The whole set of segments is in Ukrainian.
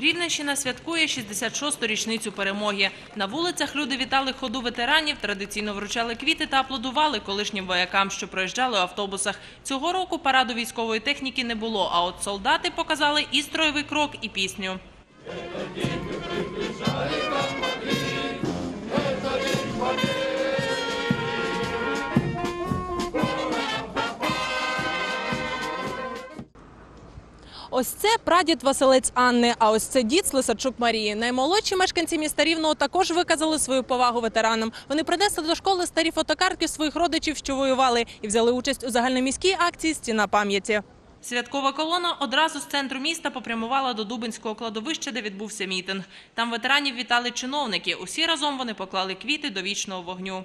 Рівненщина святкує 66-ту річницю перемоги. На вулицях люди вітали ходу ветеранів, традиційно вручали квіти та аплодували колишнім воякам, що проїжджали у автобусах. Цього року параду військової техніки не було, а от солдати показали і строєвий крок, і пісню. Ось це прадід Василець Анни, а ось це дід Слисарчук Марії. Наймолодші мешканці міста Рівного також виказали свою повагу ветеранам. Вони принесли до школи старі фотокартки своїх родичів, що воювали, і взяли участь у загальноміській акції Стіна пам'яті. Святкова колона одразу з центру міста попрямувала до Дубинського кладовища, де відбувся мітинг. Там ветеранів вітали чиновники. Усі разом вони поклали квіти до вічного вогню.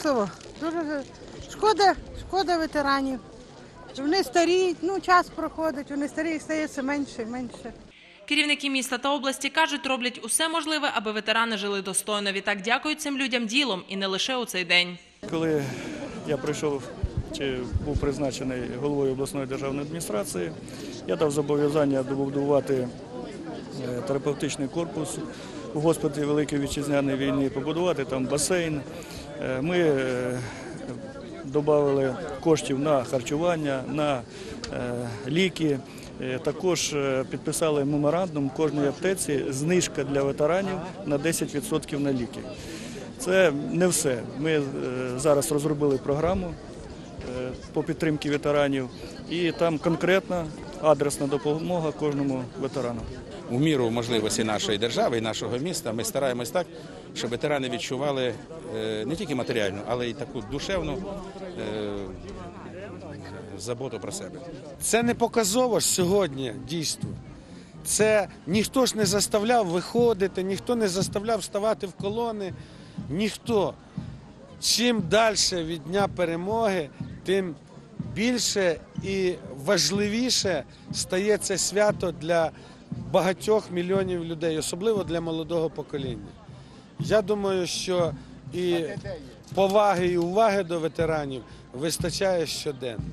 Зворушливо. Дуже шкода, шкода ветеранів. Вони старі, ну час проходить, вони старі стає все менше і менше. Керівники міста та області кажуть, роблять усе можливе, аби ветерани жили достойно. Відтак дякують цим людям ділом і не лише у цей день. Коли я прийшов чи був призначений головою обласної державної адміністрації, я дав зобов'язання добудувати е, терапевтичний корпус у госпіталі Великої вітчизняної війни, побудувати там басейн. Е, Ми е, додали коштів на харчування, на е, ліки. Також підписали меморандум в кожній аптеці знижка для ветеранів на 10% на ліки. Це не все. Ми зараз розробили програму по підтримці ветеранів, і там конкретна адресна допомога кожному ветерану. у міру можливості нашої держави і нашого міста ми стараємось так, щоб ветерани відчували е, не тільки матеріальну, але й таку душевну е, заботу про себе. Це не показово сьогодні дійство. Це ніхто ж не заставляв виходити, ніхто не заставляв ставати в колони. Ніхто. Чим далі від Дня перемоги, тим більше і важливіше стає це свято для багатьох мільйонів людей, особливо для молодого покоління. Я думаю, що і поваги і уваги до ветеранів вистачає щоденно.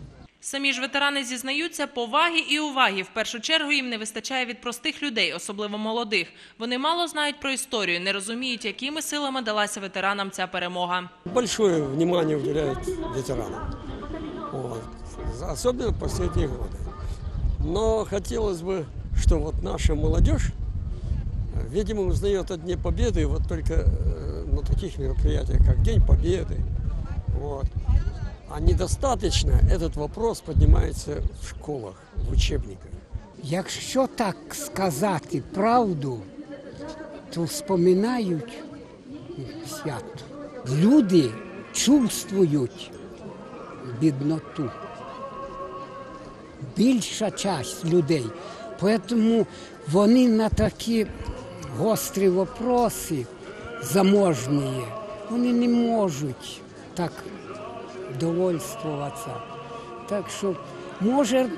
Самі ж ветерани зізнаються, поваги і уваги в першу чергу їм не вистачає від простих людей, особливо молодих. Вони мало знають про історію, не розуміють, якими силами далася ветеранам ця перемога. большое внимание уделяют ветеранам. Вот. Особенно в последние годы. Но хотелось бы, что вот наша молодежь, э, видимо, узнает о Дне Победы вот только э, на таких мероприятиях, как День Победы. Вот. А недостаточно этот вопрос поднимается в школах, в учебниках. Якщо так сказати правду, то вспоминають свято. Люди чувствують бідноту. Більша часть людей. Тому вони на такі гострі вопроси заможні, вони не можуть так довольствуватися. Так що, може,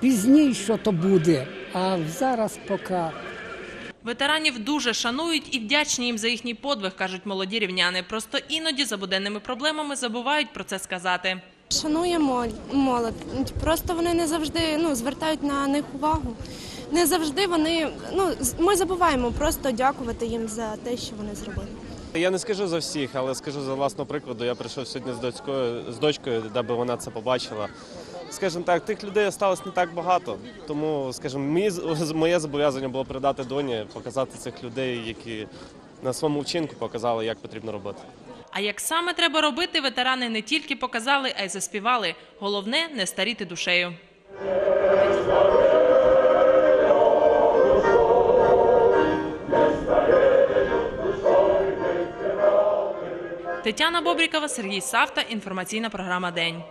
пізніше то буде, а зараз поки. Ветеранів дуже шанують і вдячні їм за їхній подвиг, кажуть молоді рівняни. Просто іноді за буденними проблемами забувають про це сказати. Шануємо молодь. Просто вони не завжди ну, звертають на них увагу. Не завжди вони ну з- ми забуваємо просто дякувати їм за те, що вони зробили. Я не скажу за всіх, але скажу за власного прикладу. Я прийшов сьогодні з дочкою, з дочкою, даби вона це побачила. Скажімо так, тих людей осталось не так багато. Тому, скажімо, мій, з- моє зобов'язання було передати доні, показати цих людей, які на своєму вчинку показали, як потрібно робити. А як саме треба робити, ветерани не тільки показали, а й заспівали. Головне не старіти душею. Тетяна Бобрікова, Сергій Савта. Інформаційна програма День.